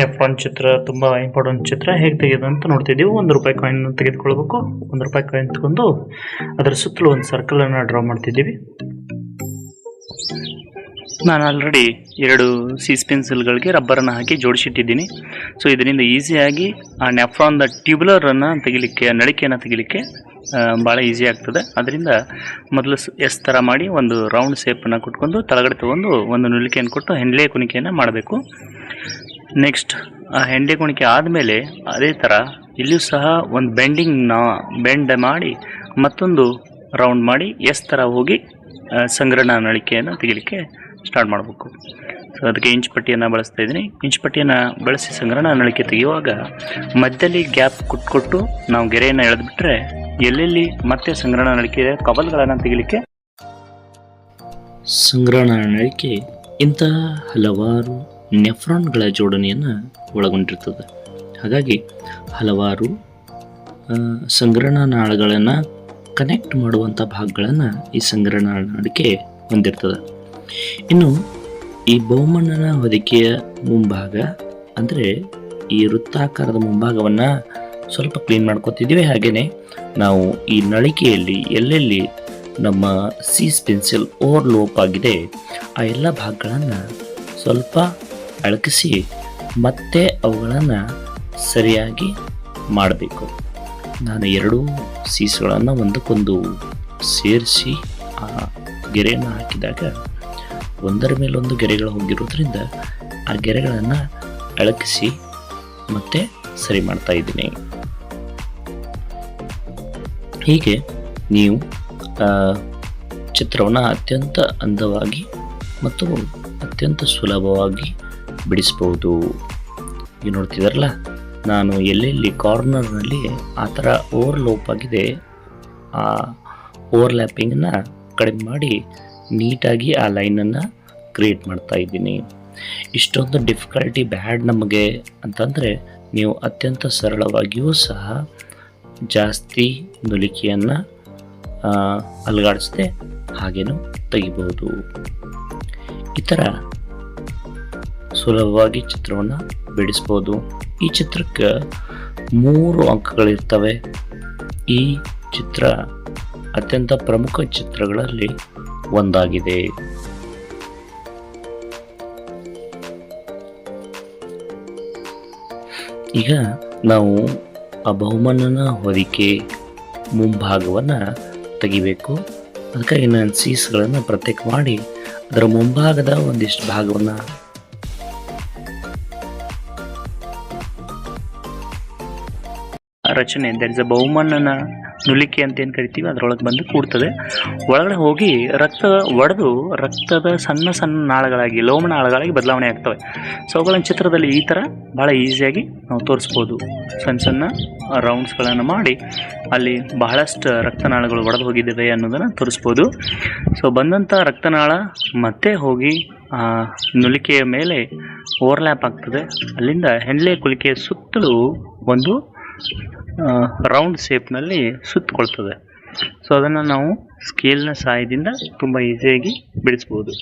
Nephron ಚಿತ್ರ ತುಂಬಾ important ಚಿತ್ರ. ಹೇಗೆ ತೆಗೆಯೋದು ಅಂತ ನೋಡ್ತಿದ್ದೀವಿ. ಒಂದು ರೂಪಾಯಿ ಕಾಯಿನ್ ತೆಗೆದುಕೊಳ್ಬೇಕು. ಒಂದು ರೂಪಾಯಿ ಕಾಯಿನ್ ತಗೊಂಡು ಅದರ ಸುತ್ತಲೂ ಒಂದು ಸರ್ಕಲ್ ಅನ್ನ ಡ್ರಾ ಮಾಡ್ತಿದ್ದೀವಿ. ನಾನು ಆಲ್ರೆಡಿ ಎರಡು ಸೀಸ್ ಪೆನ್ಸಿಲ್ಗಳಿಗೆ ರಬ್ಬರನ್ನು ಹಾಕಿ ಜೋಡಿಸಿಟ್ಟಿದ್ದೀನಿ. ಸೊ ಇದರಿಂದ ಈಸಿಯಾಗಿ ಆ ನೆಫ್ರಾನ್ ದ ತೆಗಿಲಿಕ್ಕೆ ನಳಿಕೆಯನ್ನು ತೆಗಿಲಿಕ್ಕೆ ಭಾಳ ಈಸಿ ಆಗ್ತದೆ. ಅದರಿಂದ ಮೊದಲು ಎಸ್ ಥರ ಮಾಡಿ ಒಂದು ರೌಂಡ್ ಶೇಪನ್ನು ಕೊಟ್ಕೊಂಡು, ತಳಗಡೆ ತಗೊಂಡು ಒಂದು ನುಲಿಕೆಯನ್ನು ಕೊಟ್ಟು ಹೆಂಡ್ಲೆ ಕುಣಿಕೆಯನ್ನು ಮಾಡಬೇಕು. ನೆಕ್ಸ್ಟ್ ಆ ಹೆಂಡೆ ಕುಣಿಕೆ ಆದಮೇಲೆ ಅದೇ ಥರ ಇಲ್ಲಿಯೂ ಸಹ ಒಂದು ಬೆಂಡಿಂಗ್ನ ಬೆಂಡ್ ಮಾಡಿ ಮತ್ತೊಂದು ರೌಂಡ್ ಮಾಡಿ ಎಸ್ ಥರ ಹೋಗಿ ಸಂಗ್ರಹಣ ನಳಿಕೆಯನ್ನು ತೆಗಿಲಿಕ್ಕೆ ಸ್ಟಾರ್ಟ್ ಮಾಡಬೇಕು. ಸೊ ಅದಕ್ಕೆ ಇಂಚ್ ಪಟ್ಟಿಯನ್ನು ಬಳಸ್ತಾ ಇದ್ದೀನಿ. ಇಂಚ್ ಪಟ್ಟಿಯನ್ನು ಬಳಸಿ ಸಂಗ್ರಹಣ ನಳಿಕೆ ತೆಗೆಯುವಾಗ ಮಧ್ಯದಲ್ಲಿ ಗ್ಯಾಪ್ ಕುಟ್ಕೊಟ್ಟು ನಾವು ಗೆರೆಯನ್ನು ಎಳೆದ್ಬಿಟ್ರೆ ಎಲ್ಲೆಲ್ಲಿ ಮತ್ತೆ ಸಂಗ್ರಹಣ ನಳಿಕೆ ಕವಲ್ಗಳನ್ನು ತೆಗಿಲಿಕ್ಕೆ? ಸಂಗ್ರಹಣ ನಳಿಕೆ ಇಂತಹ ಹಲವಾರು ನೆಫ್ರಾನ್ಗಳ ಜೋಡಣೆಯನ್ನು ಒಳಗೊಂಡಿರ್ತದೆ. ಹಾಗಾಗಿ ಹಲವಾರು ಸಂಗ್ರಹಣಾಳಗಳನ್ನು ಕನೆಕ್ಟ್ ಮಾಡುವಂಥ ಭಾಗಗಳನ್ನು ಈ ಸಂಗ್ರಹಣಾಳಿಕೆ ಹೊಂದಿರ್ತದೆ. ಇನ್ನು ಈ ಬಹುಮಣ್ಣನ ಹೊದಿಕೆಯ ಮುಂಭಾಗ ಅಂದರೆ ಈ ವೃತ್ತಾಕಾರದ ಮುಂಭಾಗವನ್ನು ಸ್ವಲ್ಪ ಕ್ಲೀನ್ ಮಾಡ್ಕೊತಿದ್ದೀವಿ. ಹಾಗೆಯೇ ನಾವು ಈ ನಳಿಕೆಯಲ್ಲಿ ಎಲ್ಲೆಲ್ಲಿ ನಮ್ಮ ಸೀಸ್ ಪೆನ್ಸಿಲ್ ಓವರ್ಲೋಪ್ ಆಗಿದೆ, ಆ ಎಲ್ಲ ಭಾಗಗಳನ್ನು ಸ್ವಲ್ಪ ಅಳಕಿಸಿ ಮತ್ತೆ ಅವುಗಳನ್ನು ಸರಿಯಾಗಿ ಮಾಡಬೇಕು. ನಾನು ಎರಡೂ ಸೀಸುಗಳನ್ನು ಒಂದಕ್ಕೊಂದು ಸೇರಿಸಿ ಆ ಗೆರೆಯನ್ನು ಹಾಕಿದಾಗ ಒಂದರ ಮೇಲೊಂದು ಗೆರೆಗಳು ಹೋಗಿರೋದ್ರಿಂದ ಆ ಗೆರೆಗಳನ್ನು ಅಳಕಿಸಿ ಮತ್ತೆ ಸರಿ ಮಾಡ್ತಾ ಇದ್ದೀನಿ. ಹೀಗೆ ನೀವು ಚಿತ್ರವನ್ನು ಅತ್ಯಂತ ಅಂದವಾಗಿ ಮತ್ತು ಅತ್ಯಂತ ಸುಲಭವಾಗಿ ಬಿಡಿಸ್ಬೋದು. ಈಗ ನೋಡ್ತಿದಾರಲ್ಲ? ನಾನು ಎಲ್ಲೆಲ್ಲಿ ಕಾರ್ನರ್ನಲ್ಲಿ ಆ ಥರ ಓವರ್ಲೋಪ್ ಆಗಿದೆ, ಆ ಓವರ್ಲ್ಯಾಪಿಂಗನ್ನು ಕಡಿಮೆ ಮಾಡಿ ನೀಟಾಗಿ ಆ ಲೈನನ್ನು ಕ್ರಿಯೇಟ್ ಮಾಡ್ತಾ ಇದ್ದೀನಿ. ಇಷ್ಟೊಂದು ಡಿಫಿಕಲ್ಟಿ ಬ್ಯಾಡ್ ನಮಗೆ ಅಂತಂದರೆ ನೀವು ಅತ್ಯಂತ ಸರಳವಾಗಿಯೂ ಸಹ ಜಾಸ್ತಿ ನುಲಿಕೆಯನ್ನು ಅಲುಗಾಡಿಸದೆ ಹಾಗೇನು ತೆಗಿಬೋದು. ಈ ಥರ ಸುಲಭವಾಗಿ ಚಿತ್ರವನ್ನು ಬಿಡಿಸ್ಬೋದು. ಈ ಚಿತ್ರಕ್ಕೆ ಮೂರು ಅಂಕಗಳಿರ್ತವೆ. ಈ ಚಿತ್ರ ಅತ್ಯಂತ ಪ್ರಮುಖ ಚಿತ್ರಗಳಲ್ಲಿ ಒಂದಾಗಿದೆ. ಈಗ ನಾವು ಆ ಬಹುಮಾನನ ಹೊದಿಕೆ ಮುಂಭಾಗವನ್ನು ತೆಗಿಬೇಕು. ಅದಕ್ಕಾಗಿ ನಾನು ಸೀಸ್ಗಳನ್ನು ಪ್ರತ್ಯೇಕ ಮಾಡಿ, ಅದರ ಮುಂಭಾಗದ ಒಂದಿಷ್ಟು ಭಾಗವನ್ನು ರಚನೆ. ದಟ್ ಇಸ್ ಅ ಬಹುಮಣ್ಣನ ನುಲಿಕೆ ಅಂತ ಏನು ಕರಿತೀವಿ? ಅದರೊಳಗೆ ಬಂದು ಕೂಡ್ತದೆ ಒಳಗಡೆ ಹೋಗಿ ರಕ್ತ ಒಡೆದು ರಕ್ತದ ಸಣ್ಣ ಸಣ್ಣ ನಾಳಗಳಾಗಿ, ಲೋಮ ನಾಳಗಳಾಗಿ ಬದಲಾವಣೆ ಆಗ್ತವೆ. ಸೊ ಅವುಗಳ ಚಿತ್ರದಲ್ಲಿ ಈ ಥರ ಭಾಳ ಈಸಿಯಾಗಿ ನಾವು ತೋರಿಸ್ಬೋದು. ಸಣ್ಣ ಸಣ್ಣ ರೌಂಡ್ಸ್ಗಳನ್ನು ಮಾಡಿ ಅಲ್ಲಿ ಬಹಳಷ್ಟು ರಕ್ತನಾಳಗಳು ಒಡೆದು ಹೋಗಿದ್ದಾವೆ ಅನ್ನೋದನ್ನು ತೋರಿಸ್ಬೋದು. ಸೊ ಬಂದಂಥ ರಕ್ತನಾಳ ಮತ್ತೆ ಹೋಗಿ ನುಲಿಕೆಯ ಮೇಲೆ ಓವರ್ಲ್ಯಾಪ್ ಆಗ್ತದೆ. ಅಲ್ಲಿಂದ ಹೆಂಡ್ಲೆ ಕುಲಿಕೆಯ ಸುತ್ತಲೂ ಒಂದು ರೌಂಡ್ ಶೇಪ್ನಲ್ಲಿ ಸುತ್ತಕೊಳ್ತದೆ. ಸೊ ಅದನ್ನು ನಾವು ಸ್ಕೇಲ್ನ ಸಹಾಯದಿಂದ ತುಂಬ ಈಸಿಯಾಗಿ ಬಿಡಿಸ್ಬೋದು.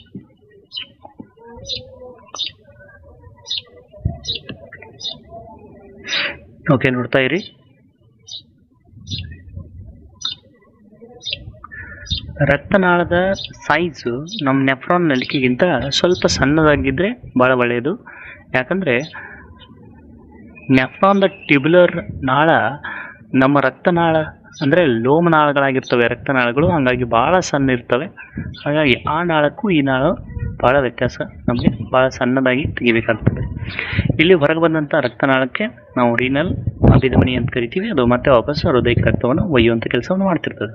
ಓಕೆ ನೋಡ್ತಾ ಇರಿ. ರಕ್ತನಾಳದ ಸೈಜು ನಮ್ಮ ನೆಫ್ರಾನ್ ನಲಿಕೆಗಿಂತ ಸ್ವಲ್ಪ ಸಣ್ಣದಾಗಿದ್ದರೆ ಭಾಳ ಒಳ್ಳೆಯದು. ಯಾಕಂದರೆ ನೆಫ್ರಾನ್ ದ ಟ್ಯೂಬ್ಯುಲರ್ ನಾಳ ನಮ್ಮ ರಕ್ತನಾಳ, ಅಂದರೆ ಲೋಮನಾಳಗಳಾಗಿರ್ತವೆ ರಕ್ತನಾಳಗಳು ಹಾಗಾಗಿ ಭಾಳ ಸಣ್ಣ ಇರ್ತವೆ. ಹಾಗಾಗಿ ಆ ನಾಳಕ್ಕೂ ಈ ನಾಳು ಭಾಳ ವ್ಯತ್ಯಾಸ ನಮಗೆ ಭಾಳ ಸಣ್ಣದಾಗಿ ತೆಗಿಬೇಕಾಗ್ತದೆ. ಇಲ್ಲಿ ಹೊರಗೆ ಬಂದಂಥ ರಕ್ತನಾಳಕ್ಕೆ ನಾವು ರೀನಲ್ ಅಭಿಧಮನಿ ಅಂತ ಕರಿತೀವಿ. ಅದು ಮತ್ತೆ ವಾಪಸ್ ಹೃದಯಕ್ಕೆ ರಕ್ತವನ್ನು ಒಯ್ಯುವಂಥ ಕೆಲಸವನ್ನು ಮಾಡ್ತಿರ್ತದೆ.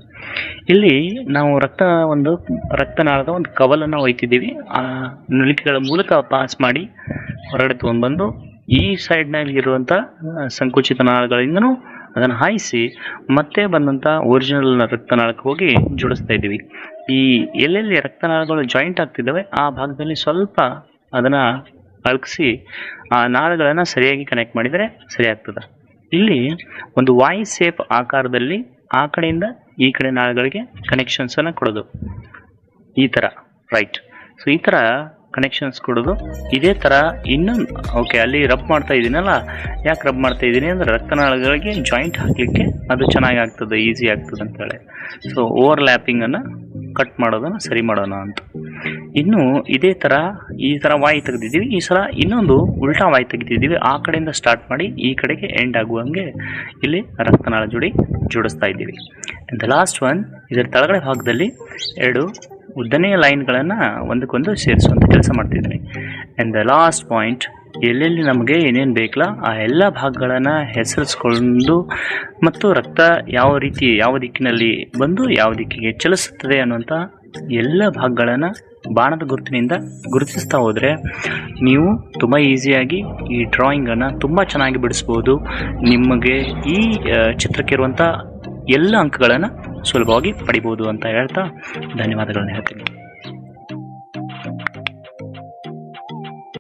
ಇಲ್ಲಿ ನಾವು ರಕ್ತ ಒಂದು ರಕ್ತನಾಳದ ಒಂದು ಕವಲನ್ನು ಒಯ್ತಿದ್ದೀವಿ. ಆ ನಳಿಕೆಗಳ ಮೂಲಕ ಪಾಸ್ ಮಾಡಿ ಹೊರಗಡೆ ತೊಗೊಂಡ್ಬಂದು ಈ ಸೈಡ್ನಲ್ಲಿ ಇರುವಂಥ ಸಂಕುಚಿತ ನಾಳಗಳಿಂದನೂ ಅದನ್ನು ಹಾಯಿಸಿ ಮತ್ತೆ ಬಂದಂಥ ಒರಿಜಿನಲ್ ರಕ್ತನಾಳಕ್ಕೆ ಹೋಗಿ ಜೋಡಿಸ್ತಾ ಇದ್ದೀವಿ. ಈ ಎಲ್ಲೆಲ್ಲಿ ರಕ್ತನಾಳಗಳು ಜಾಯಿಂಟ್ ಆಗ್ತಿದ್ದಾವೆ, ಆ ಭಾಗದಲ್ಲಿ ಸ್ವಲ್ಪ ಅದನ್ನು ಅಲ್ಕಿಸಿ ಆ ನಾಳಗಳನ್ನು ಸರಿಯಾಗಿ ಕನೆಕ್ಟ್ ಮಾಡಿದರೆ ಸರಿಯಾಗ್ತದೆ. ಇಲ್ಲಿ ಒಂದು ವಾಯ್ ಸೇಪ್ ಆಕಾರದಲ್ಲಿ ಆ ಕಡೆಯಿಂದ ಈ ಕಡೆ ನಾಳಗಳಿಗೆ ಕನೆಕ್ಷನ್ಸನ್ನು ಕೊಡೋದು. ಈ ಥರ ರೈಟ್ ಸೊ ಈ ಥರ ಕನೆಕ್ಷನ್ಸ್ ಕೊಡೋದು. ಇದೇ ಥರ ಇನ್ನೊಂದು ಓಕೆ ಅಲ್ಲಿ ರಬ್ ಮಾಡ್ತಾ ಇದ್ದೀನಲ್ಲ ಯಾಕೆ ರಬ್ ಮಾಡ್ತಾ ಇದ್ದೀನಿ ಅಂದರೆ ರಕ್ತನಾಳಗಳಿಗೆ ಜಾಯಿಂಟ್ ಹಾಕಲಿಕ್ಕೆ ಅದು ಚೆನ್ನಾಗಿ ಆಗ್ತದೆ ಈಸಿ ಆಗ್ತದೆ ಅಂತೇಳಿ. ಸೊ ಓವರ್ ಲ್ಯಾಪಿಂಗನ್ನು ಕಟ್ ಮಾಡೋದನ್ನು ಸರಿ ಮಾಡೋಣ ಅಂತ. ಇನ್ನು ಇದೇ ಥರ ಈ ಥರ ವಾಯಿ ತೆಗೆದಿದ್ದೀವಿ. ಈ ಸಲ ಇನ್ನೊಂದು ಉಲ್ಟಾ ವಾಯಿ ತೆಗೆದಿದ್ದೀವಿ. ಆ ಕಡೆಯಿಂದ ಸ್ಟಾರ್ಟ್ ಮಾಡಿ ಈ ಕಡೆಗೆ ಎಂಡ್ ಆಗುವಂಗೆ ಇಲ್ಲಿ ರಕ್ತನಾಳ ಜೋಡಿ ಜೋಡಿಸ್ತಾ ಇದ್ದೀವಿ. ದ ಲಾಸ್ಟ್ ಒನ್ ಇದರ ತಳಗಡೆ ಭಾಗದಲ್ಲಿ ಎರಡು ಉದ್ದನೆಯ ಲೈನ್ಗಳನ್ನು ಒಂದಕ್ಕೊಂದು ಸೇರಿಸುವಂಥ ಕೆಲಸ ಮಾಡ್ತಿದ್ದೀನಿ ಆ್ಯಂಡ್ ದ ಲಾಸ್ಟ್ ಪಾಯಿಂಟ್ ಎಲ್ಲೆಲ್ಲಿ ನಮಗೆ ಏನೇನು ಬೇಕಲ್ಲ, ಆ ಎಲ್ಲ ಭಾಗಗಳನ್ನು ಹೆಸರಿಸ್ಕೊಂಡು ಮತ್ತು ರಕ್ತ ಯಾವ ರೀತಿ, ಯಾವ ದಿಕ್ಕಿನಲ್ಲಿ ಬಂದು ಯಾವ ದಿಕ್ಕಿಗೆ ಚಲಿಸುತ್ತದೆ ಅನ್ನುವಂಥ ಎಲ್ಲ ಭಾಗಗಳನ್ನು ಬಾಣದ ಗುರುತಿನಿಂದ ಗುರುತಿಸ್ತಾ ಹೋದರೆ, ನೀವು ತುಂಬ ಈಸಿಯಾಗಿ ಈ ಡ್ರಾಯಿಂಗನ್ನು ತುಂಬ ಚೆನ್ನಾಗಿ ಬಿಡಿಸ್ಬೋದು. ನಿಮಗೆ ಈ ಚಿತ್ರಕ್ಕಿರುವಂಥ ಎಲ್ಲ ಅಂಕಗಳನ್ನು ಸುಲಭವಾಗಿ ಪಡಿಬೋದು ಅಂತ ಹೇಳ್ತಾ ಧನ್ಯವಾದಗಳನ್ನ ಹೇಳ್ತೀನಿ.